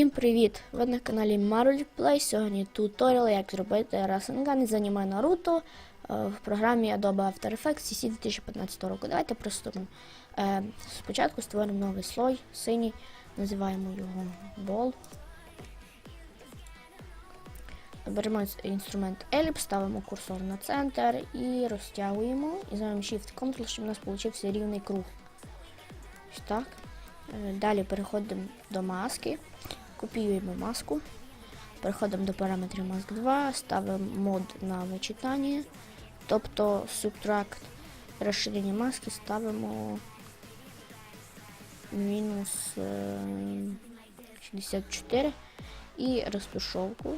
Всім привіт! Ви на каналі Marvel Play. Сьогодні туторіал, як зробити Расенган з аніме Наруто е, в програмі Adobe After Effects CC 2015 року. Давайте приступимо. Е, Спочатку створимо новий слой, синій, називаємо його Ball. Беремо інструмент Ellipse, ставимо курсор на центр і розтягуємо. І займемо Shift-Ctrl, щоб у нас вийшов рівний круг. Ось так. Е, Далі переходимо до маски. Копіюємо маску. Переходимо до параметрів Mask 2, ставимо мод на вичитання, тобто Subtract розширення маски ставимо мінус е, 64 і розтушовку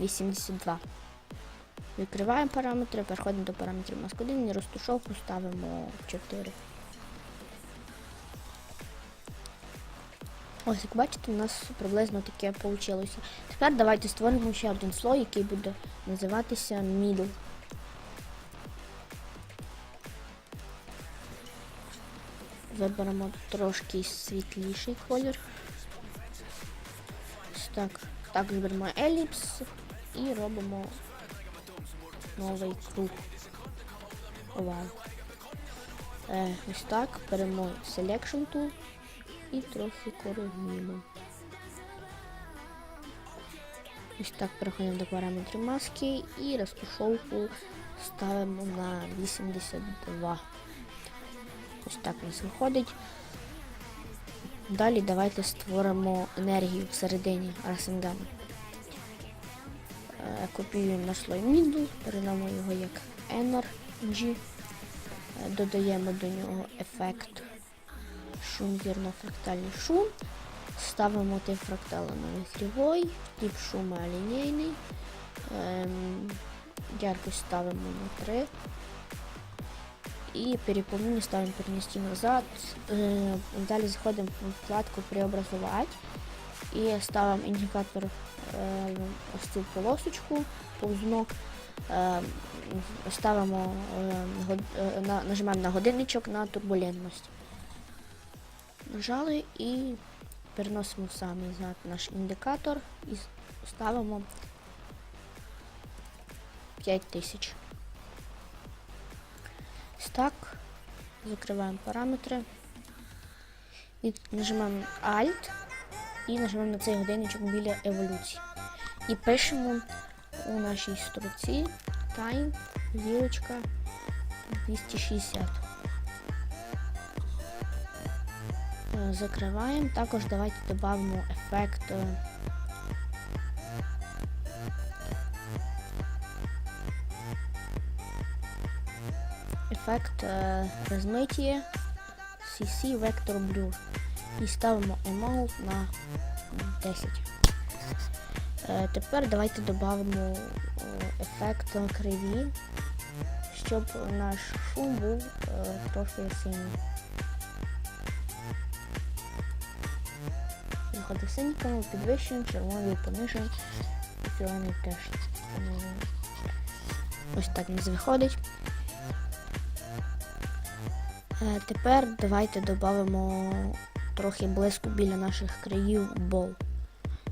82. Відкриваємо параметри, переходимо до параметрів Mask 1 і розтушовку ставимо 4. Ось, як бачите, у нас приблизно таке вийшло. Тепер давайте створимо ще один слой, який буде називатися Middle. Виберемо трошки світліший колір. Ось так. Так, беремо еліпс і робимо новий круг. Овал. Е, ось так. Беремо Selection Tool і трохи коригуємо. Ось так переходимо до параметрів маски і розтушовку ставимо на 82. Ось так у нас виходить. Далі давайте створимо енергію всередині Расенгану. Е, Копіюємо наш слой Middle, передамо його як Energy, Е, додаємо до нього ефект шум вірно-фрактальний шум. Ставимо тип фрактала на вихрівой, тип шума лінійний. Ем, яркость ставимо на 3. І переповнення ставимо перенести назад. Е, далі заходимо в вкладку Преобразувати і ставимо індикатор е, ось цю полосочку, повзнок. Е, ставимо, е, на, годинничок на турбулентність. Нажали і переносимо в самий наш індикатор і ставимо 5000. Так. Закриваємо параметри. І нажимаємо Alt і нажимаємо на цей годинничок біля еволюції. І пишемо у нашій строці Time зірочка 260. Закриваємо. Також давайте додамо ефект. е, Ефект е, розмиття CC Vector Blur. І ставимо Amount на 10. Е, Тепер давайте додамо е, ефект криві, щоб наш шум був е, трохи синій. Канал, підвищуємо, червоний і зелений теж. Ось так нас виходить. Е, Тепер давайте додамо трохи блиску біля наших країв бол.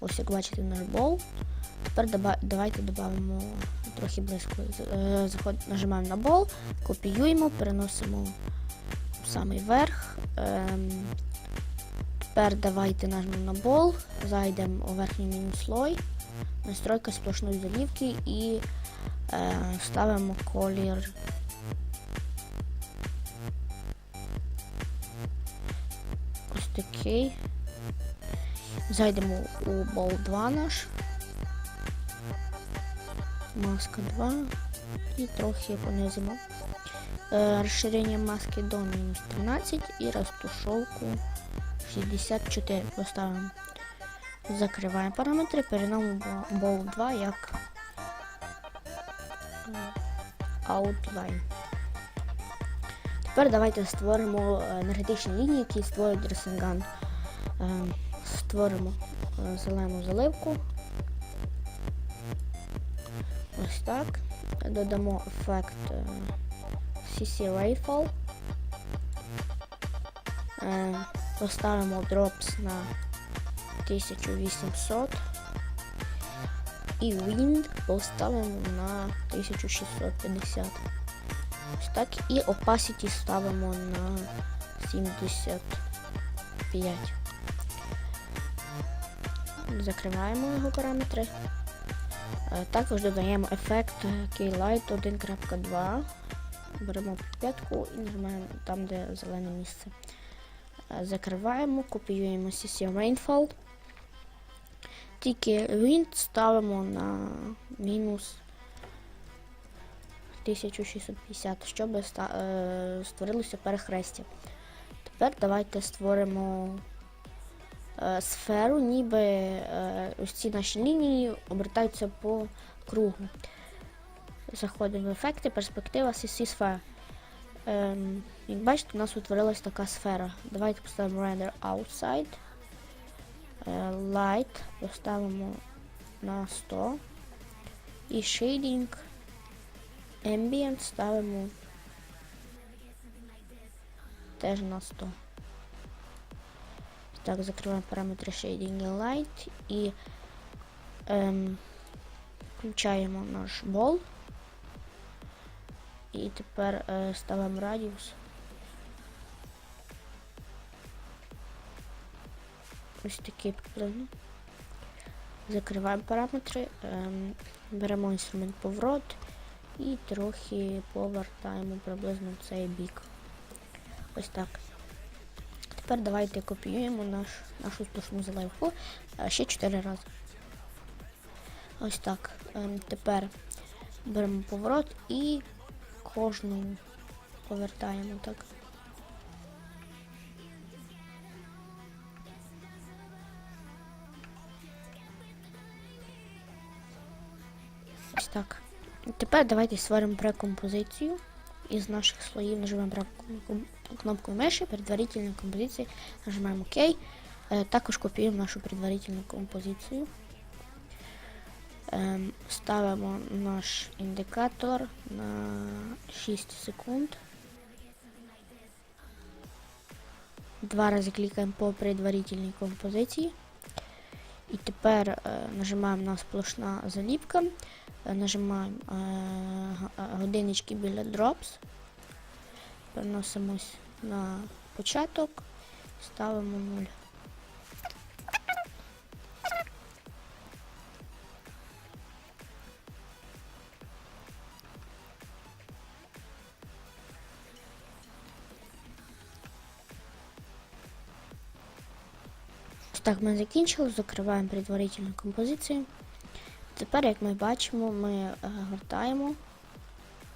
Ось як бачите наш бол. Тепер давайте додамо трохи блиску. Е, нажимаємо на бол, копіюємо, переносимо в самий верх. Тепер давайте нажмемо на бол, зайдемо у верхній меню слой, настройка сплошної залівки і е, ставимо колір. Ось такий. Зайдемо у бол 2 наш. Маска 2 і трохи понизимо. Е, розширення маски до мінус 13 і розтушовку 64 поставимо. Закриваємо параметри, переносимо бол 2 як е, outline. Тепер давайте створимо е, енергетичні лінії, які створюють Ресенган. Е, Створимо зелену заливку. Ось так. Додамо ефект CC Rayfall. Поставимо drops на 1800 і wind поставимо на 1650. Ось так. І opacity ставимо на 75. Закриваємо його параметри. Е, Також додаємо ефект Keylight 1.2. Беремо п'ятку і нажимаємо там, де зелене місце. Е, Закриваємо, копіюємо CC Rainfall. Тільки Wind ставимо на мінус 1650, щоб е, створилося перехрестя. Тепер давайте створимо е, сферу, ніби ось ці наші лінії обертаються по кругу. Заходимо в ефекти, перспектива CC сфера. Ем, як бачите, у нас утворилась така сфера. Давайте поставимо render outside. Е, Light поставимо на 100. І shading ambient ставимо теж на 100. Так, закриваємо параметри shading і light і ем, включаємо наш бол. І тепер е, ставимо радіус. Ось такий приблизно. Закриваємо параметри, ем, беремо інструмент поворот і трохи повертаємо приблизно в цей бік. Ось так. Тепер давайте копіюємо наш, нашу сплошну заливку е, ще 4 рази. Ось так. Ем, тепер беремо поворот і кожну повертаємо так. Ось так. Тепер давайте створимо прекомпозицію. Із наших слоїв нажимаємо кнопку миші, предварительна композиція, нажимаємо ОК. Е, Також копіюємо нашу предварительну композицію. Ем, Ставимо наш індикатор на 6 секунд. Два рази клікаємо по предварительній композиції. І тепер е, нажимаємо на сплошна заліпка. Е, Нажимаємо е, е, біля Drops. Переносимось на початок, ставимо 0. Так, ми закінчили, закриваємо предварительну композицію. Тепер, як ми бачимо, ми е, гортаємо,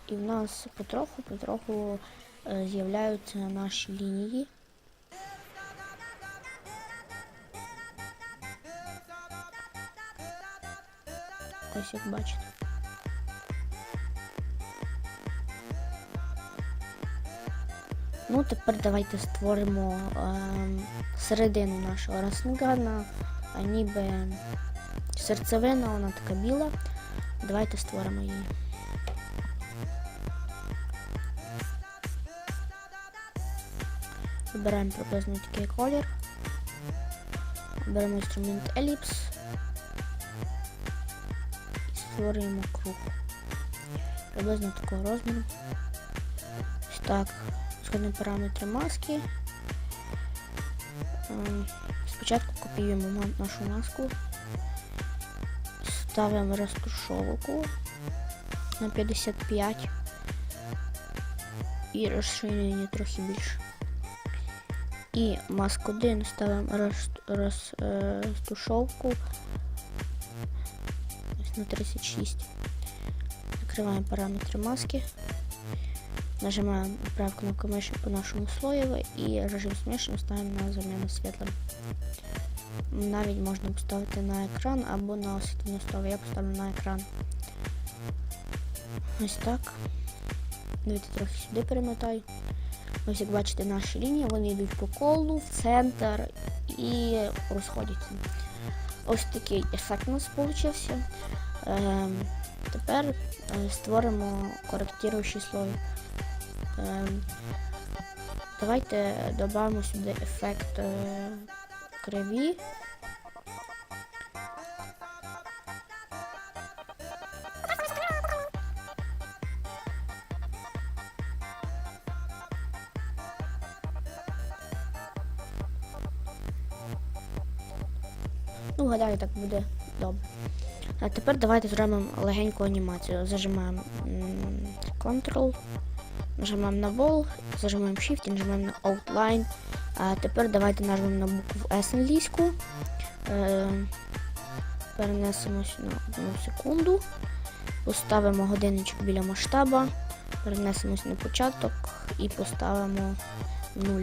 і в нас потроху-потроху е, з'являються наші лінії. Ось як бачите. Ну, тепер давайте створимо ем, середину нашого рослинка, а ніби серцевина, вона така біла. Давайте створимо її. Вибираємо приблизно такий колір. Беремо інструмент Ellipse і створюємо круг. Приблизно такого розміру. Ось так. Сходимо параметри маски. Ем, Спочатку копіюємо нашу маску. Ставимо розтушовку на 55 і розширення трохи більше. І маску 1 ставимо роз, роз, розтушовку на 36. Закриваємо параметри маски. Нажимаємо праву кнопку миші по нашому слоєву і режим смішно ставимо на заміну світлом. Навіть можна поставити на екран або на освітлення стову. Я поставлю на екран. Ось так. Давайте трохи сюди перемотаю. Ось як бачите, наші лінії, вони йдуть по колу, в центр і розходяться. Ось такий ефект у нас вийшов. Ем, тепер е, створимо коректируючий слой. Ем, давайте додамо сюди ефект е, криві. Ну, гадаю, так буде добре. А тепер давайте зробимо легеньку анімацію. Зажимаємо Ctrl, нажимаємо на Wall, зажимаємо Shift і нажимаємо на Outline. А тепер давайте нажмемо на букву S англійську. Е, перенесемось на одну секунду. Поставимо годинничок біля масштаба, перенесемось на початок і поставимо 0.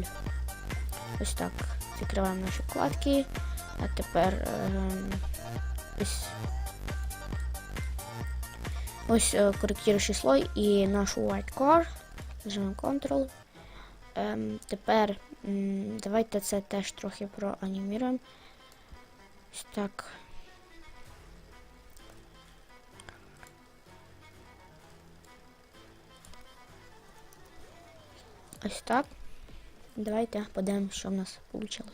Ось так. Закриваємо наші вкладки. А тепер е, ось ось е, коректуючий слой і наш white car. Нажимаємо Ctrl. Ем, тепер м, давайте це теж трохи проаніміруємо. Так. Ось так. Давайте подивимося, що в нас вийшло.